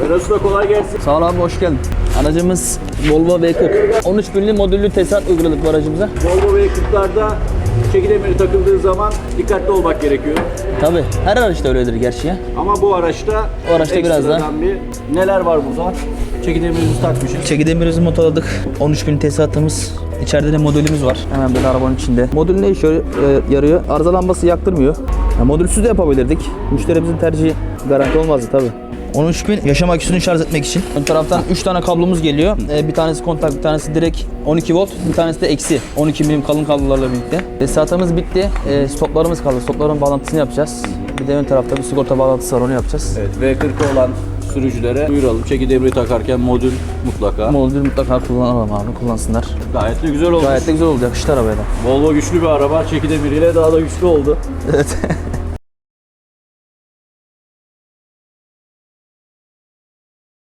Da kolay gelsin. Sağ ol abi hoş geldin. Aracımız Volvo V40. 13 binli modüllü tesisat uyguladık bu aracımıza. Volvo V40'larda çeki demiri takıldığı zaman dikkatli olmak gerekiyor. Tabi her araçta öyledir gerçi ya. Ama bu araçta Bu araçta biraz daha- bir neler var burada? Çeki demirimizi takmışız. Çekidemirimizi motorladık. 13 bin tesisatımız. İçeride de modülümüz var. Hemen böyle arabanın içinde. Modül ne işe e, yarıyor? Arıza lambası yaktırmıyor. Ya, modülsüz de yapabilirdik. Müşterimizin tercihi garanti olmazdı tabi. 13 bin yaşam aküsünü şarj etmek için. Ön taraftan 3 tane kablomuz geliyor. Ee, bir tanesi kontak, bir tanesi direkt 12 volt, bir tanesi de eksi 12 milim kalın kablolarla birlikte. Tesisatımız bitti. Ee, stoplarımız kaldı. Stopların bağlantısını yapacağız. Bir de ön tarafta bir sigorta bağlantısı var onu yapacağız. Evet V40 olan sürücülere duyuralım. Çeki demiri takarken modül mutlaka. Modül mutlaka kullanalım abi, kullansınlar. Gayet de güzel olmuş. Gayet de güzel oldu, yakıştı arabaya da. Volvo güçlü bir araba. Çeki demiriyle daha da güçlü oldu. Evet.